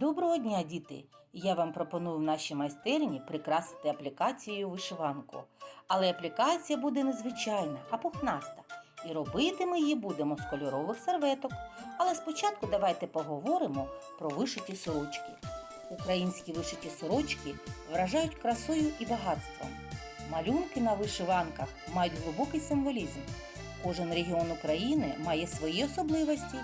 Доброго дня, діти! Я вам пропоную в нашій майстерні прикрасити аплікацією вишиванку. Але аплікація буде незвичайна, а пухнаста. І робити ми її будемо з кольорових серветок. Але спочатку давайте поговоримо про вишиті сорочки. Українські вишиті сорочки вражають красою і багатством. Малюнки на вишиванках мають глибокий символізм. Кожен регіон України має свої особливості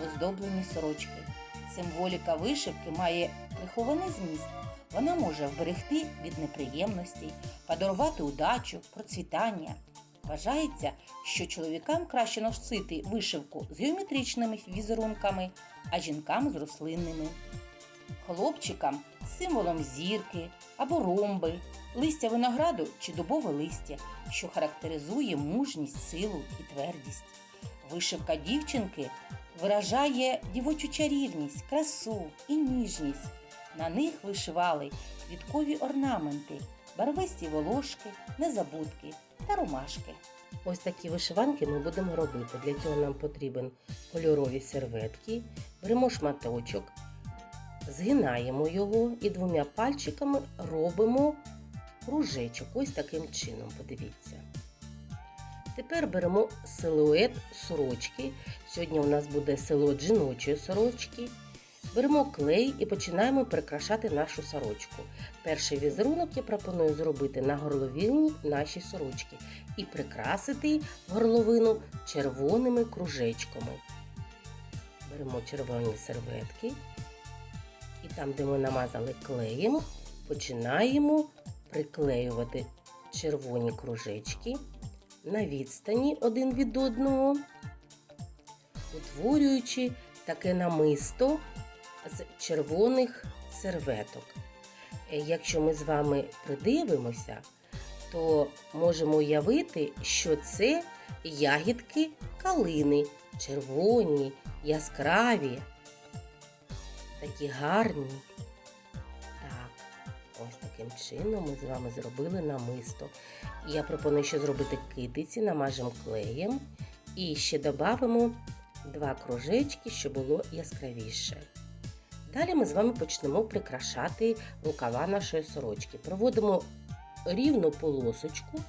в оздобленні сорочки. Символіка вишивки має прихований зміст. Вона може вберегти від неприємностей, подарувати удачу, процвітання. Вважається, що чоловікам краще носити вишивку з геометричними візерунками, а жінкам з рослинними. Хлопчикам символом зірки або ромби, листя винограду чи дубове листя, що характеризує мужність, силу і твердість. Вишивка дівчинки виражає дівочу чарівність, красу і ніжність. На них вишивали квіткові орнаменти, барвисті волошки, незабудки та ромашки. Ось такі вишиванки ми будемо робити. Для цього нам потрібен кольорові серветки, беремо шматочок, згинаємо його і двома пальчиками робимо кружечок. Ось таким чином, подивіться. Тепер беремо силует сорочки. Сьогодні у нас буде силует жіночої сорочки. Беремо клей і починаємо прикрашати нашу сорочку. Перший візерунок я пропоную зробити на горловині нашої сорочки і прикрасити горловину червоними кружечками. Беремо червоні серветки і там, де ми намазали клеєм, починаємо приклеювати червоні кружечки на відстані один від одного, утворюючи таке намисто з червоних серветок. Е, Якщо ми з вами придивимося, то можемо уявити, що це ягідки калини, червоні, яскраві, такі гарні. Ось таким чином ми з вами зробили намисто. Я пропоную ще зробити китиці, намажемо клеєм і ще додамо два кружечки, щоб було яскравіше. Далі ми з вами почнемо прикрашати рукава нашої сорочки. Проводимо рівну полосочку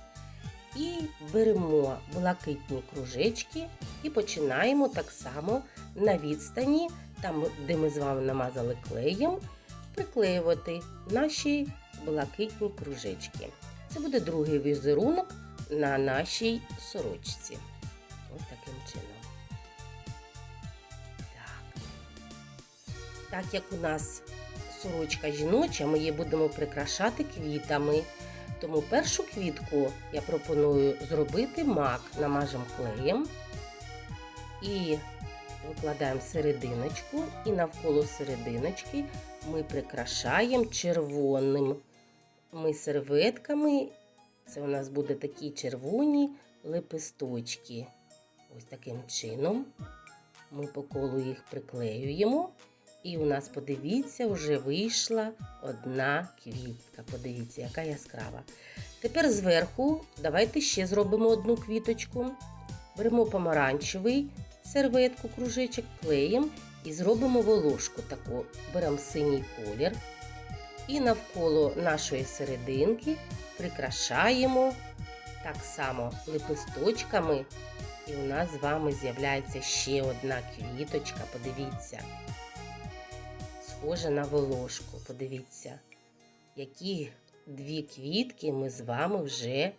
і беремо блакитні кружечки і починаємо так само на відстані, там, де ми з вами намазали клеєм, приклеювати наші блакитні кружечки. Це буде другий візерунок на нашій сорочці. Ось таким чином. Так. Так як у нас сорочка жіноча, ми її будемо прикрашати квітами. Тому першу квітку я пропоную зробити мак, намажемо клеєм і викладаємо серединочку, і навколо серединочки ми прикрашаємо червоним. Ми серветками, це у нас буде такі червоні лепесточки. Ось таким чином ми по колу їх приклеюємо. І у нас, подивіться, вже вийшла одна квітка. Подивіться, яка яскрава. Тепер зверху давайте ще зробимо одну квіточку. Беремо помаранчевий серветку, кружечок, клеєм і зробимо волошку таку. Беремо синій колір. І навколо нашої серединки прикрашаємо так само лепесточками. І у нас з вами з'являється ще одна квіточка. Подивіться схоже на волошку. Подивіться, які дві квітки ми з вами вже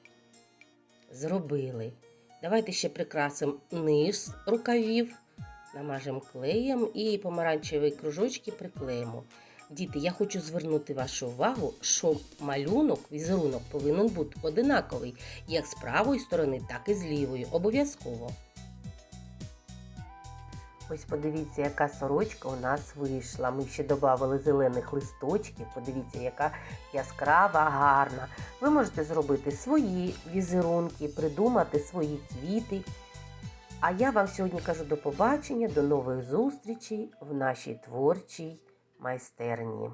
зробили. Давайте ще прикрасимо низ рукавів, намажемо клеєм і помаранчеві кружочки приклеїмо. Діти, я хочу звернути вашу увагу, що малюнок, візерунок повинен бути одинаковий як з правої сторони, так і з лівої. Обов'язково. Ось подивіться, яка сорочка у нас вийшла. Ми ще додали зелених листочків. Подивіться, яка яскрава, гарна. Ви можете зробити свої візерунки, придумати свої квіти. А я вам сьогодні кажу до побачення, до нових зустрічей в нашій творчій майстерні.